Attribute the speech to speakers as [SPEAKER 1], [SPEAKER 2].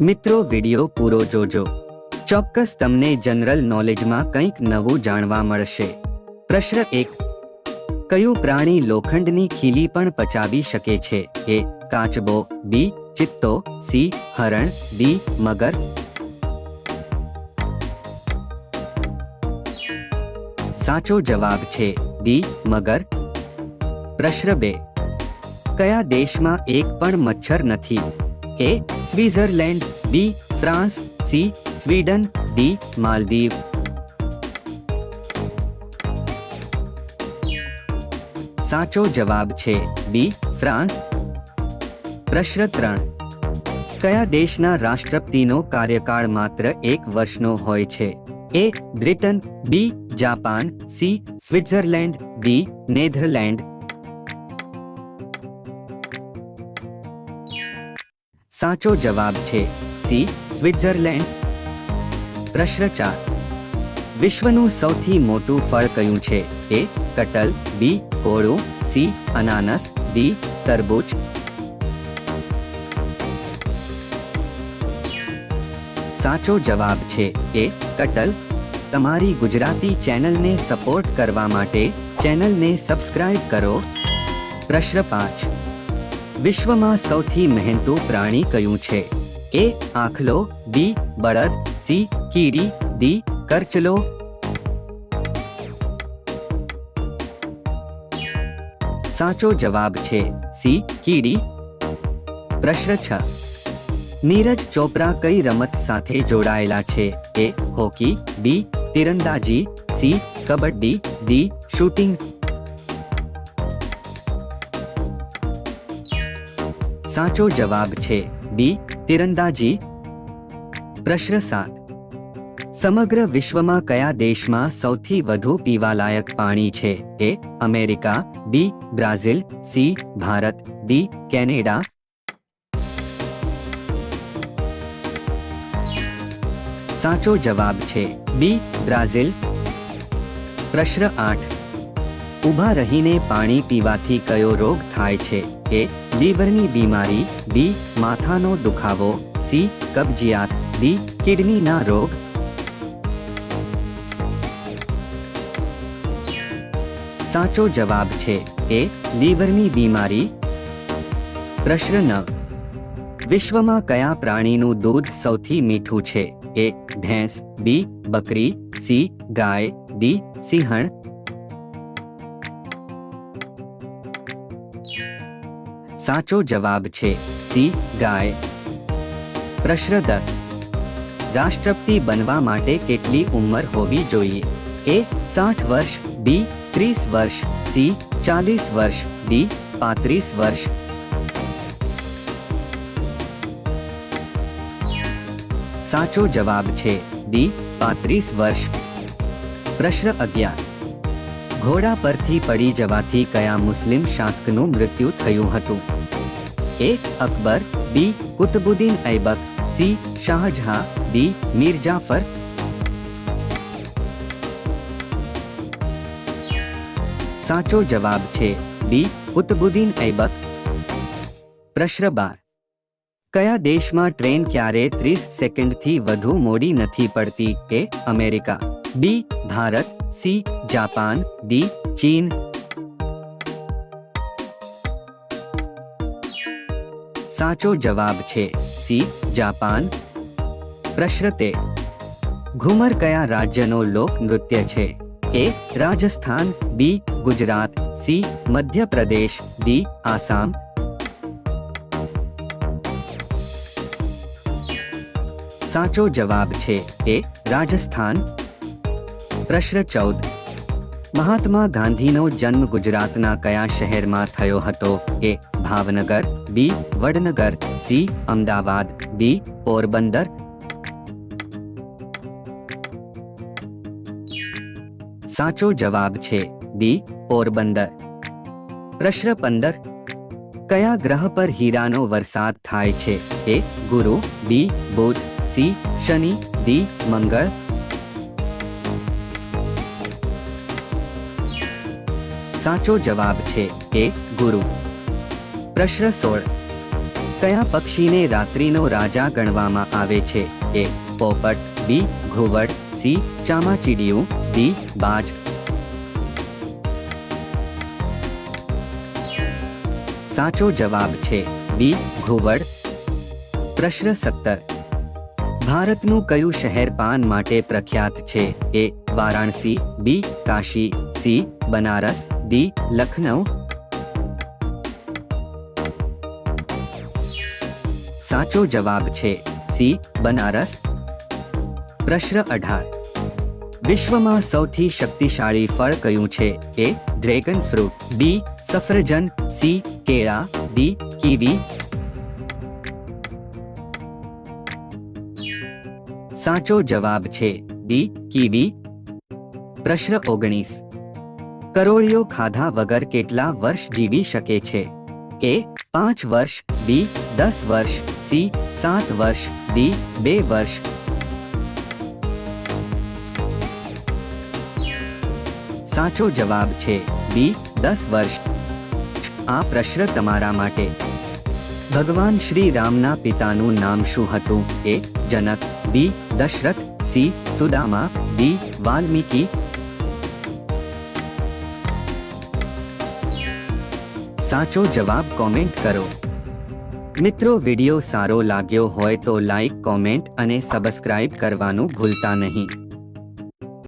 [SPEAKER 1] મિત્રો, વિડિયો પૂરો જોજો. ચોક્કસ તમને જનરલ નોલેજમાં કંઈક નવું જાણવા મળશે. પ્રશ્ન એક, કયું પ્રાણી લોખંડની ખીલી પણ પચાવી શકે છે? એ, કાચબો, બી, ચિત્તો, સી, હરણ, ડી, મગર. સાચો જવાબ છે ડી, મગર. પ્રશ્ન બે, કયા દેશમાં એક પણ મચ્છર નથી? A Switzerland B France C Sweden D Maldives સાચો જવાબ છે બી ફ્રાન્સ પ્રશ્ન ત્રણ. કયા દેશના રાષ્ટ્રપતિનો કાર્યકાળ માત્ર એક વર્ષનો હોય છે? A Britain B Japan C Switzerland D Netherland સાચો જવાબ છે સી, સ્વિટ્ઝરલેન્ડ. પ્રશ્ન ચાર વિશ્વનું સૌથી મોટું ફળ કયું છે? એ, કટલ, બી કોળું સી, અનાનસ, ડી, તરબૂચ. સાચો જવાબ છે એ, કટલ. તમારી ગુજરાતી ચેનલને સપોર્ટ કરવા માટે ચેનલને સબસ્ક્રાઇબ કરો. પ્રશ્ન પાંચ. વિશ્વમાં સૌથી મહેનતુ પ્રાણી કયું છે? એ આખલો, બી બળદ, સી કીડી, ડી કરચલો. સાચો જવાબ છે સી કીડી. પ્રશ્ન છ. નીરજ ચોપરા કઈ રમત સાથે જોડાયેલા છે? એ હોકી, બી તીરંદાજી, સી કબડ્ડી, ડી શૂટિંગ. સાચો જવાબ છે બી તીરંદાજી પ્રશ્ન સાત સમગ્ર વિશ્વમાં કયા દેશમાં સૌથી વધુ પીવાલાયક પાણી છે A America B Brazil C Bharat D Canada સાચો જવાબ છે બી બ્રાઝિલ પ્રશ્ન આઠ ઊભા રહીને પાણી પીવાથી કયો રોગ થાય છે? એ, લીવરની બીમારી, બી, માથાનો દુખાવો, સી, કબજિયાત, ડી, કિડનીના રોગ. સાચો જવાબ છે એ, લીવરની બીમારી. પ્રશ્ન નવ. વિશ્વમાં કયા પ્રાણીનું દૂધ સૌથી મીઠું છે? એ, ભેંસ, બી, બકરી, સી, ગાય, ડી, સિંહણ સાચો જવાબ છે સી ગાય પ્રશ્ન દસ રાષ્ટ્રપતિ બનવા માટે કેટલી ઉંમર હોવી જોઈએ એ સાઠ વર્ષ બી ત્રીસ વર્ષ સી ચાલીસ વર્ષ ડી પાંત્રીસ વર્ષ સાચો જવાબ છે ડી પાંત્રીસ વર્ષ પ્રશ્ન અગિયાર ઘોડા પરથી પડી જવાથી કયા મુસ્લિમ શાસકનું મૃત્યુ થયું હતું? A Akbar, B Qutbuddin Aibak, C Shahjahan, D Mir Jafar. સાચો જવાબ છે બી કુતબુદ્દીન ઐબક. પ્રશ્ન બાર. કયા દેશમાં ટ્રેન ક્યારે ત્રીસ સેકન્ડથી વધુ મોડી નથી પડતી? A America, B Bharat, C Japan D China સાચો જવાબ છે સી જાપાન પ્રશ્ન તે ઘુમર કયા રાજ્યનો લોક નૃત્ય છે A Rajasthan B Gujarat C Madhya Pradesh D Assam સાચો જવાબ છે એ રાજસ્થાન પ્રશ્ન ચૌદ મહાત્મા ગાંધીનો જન્મ ગુજરાતના કયા શહેરમાં થયો હતો? A Bhavnagar, B Vadnagar, C Ahmedabad, D Porbandar. સાચો જવાબ છે ડી પોરબંદર. પ્રશ્ન પંદર, કયા ગ્રહ પર હીરાનો વરસાદ થાય છે? એ ગુરુ, બી બુધ, સી શનિ, ડી મંગળ સાચો જવાબ છે એ ગુરુ. પ્રશ્ન સોળ. કયા પક્ષીને રાત્રિનો રાજા ગણવામાં આવે છે? એ, પોપટ, બી, ઘુવડ, સી, ચામાચીડિયું, ડી, બાજ. સાચો જવાબ છે, બી, ઘુવડ. પ્રશ્ન સત્તર. ભારતનું કયું શહેર પાન માટે પ્રખ્યાત છે? A, Varanasi, B, Kashi. C Banaras D Lucknow સાચો જવાબ છે સી બનારસ પ્રશ્ન અઢાર વિશ્વમાં સૌથી શક્તિશાળી ફળ કયું છે? એ ડ્રેગન ફ્રૂટ બી સફરજન સી કેળા ડી કીવી સાચો જવાબ છે ડી કીવી પ્રશ્ન ઓગણીસ કરોળિયો ખાધા વગર કેટલા વર્ષ જીવી શકે છે? એ, પાંચ વર્ષ, બી, દસ વર્ષ, સી, સાત વર્ષ, ડી, બે વર્ષ. સાચો જવાબ છે બી, દસ વર્ષ. આ પ્રશ્ન તમારા માટે. ભગવાન શ્રી રામના પિતાનું નામ શું હતું? A, Janak, B, Dasharath, C, Sudama, D, Valmiki સાચો જવાબ કોમેન્ટ કરો. મિત્રો વીડિયો સારો લાગ્યો હોય તો લાઈક કોમેન્ટ અને સબસ્ક્રાઇબ કરવાનું ભૂલતા નહીં.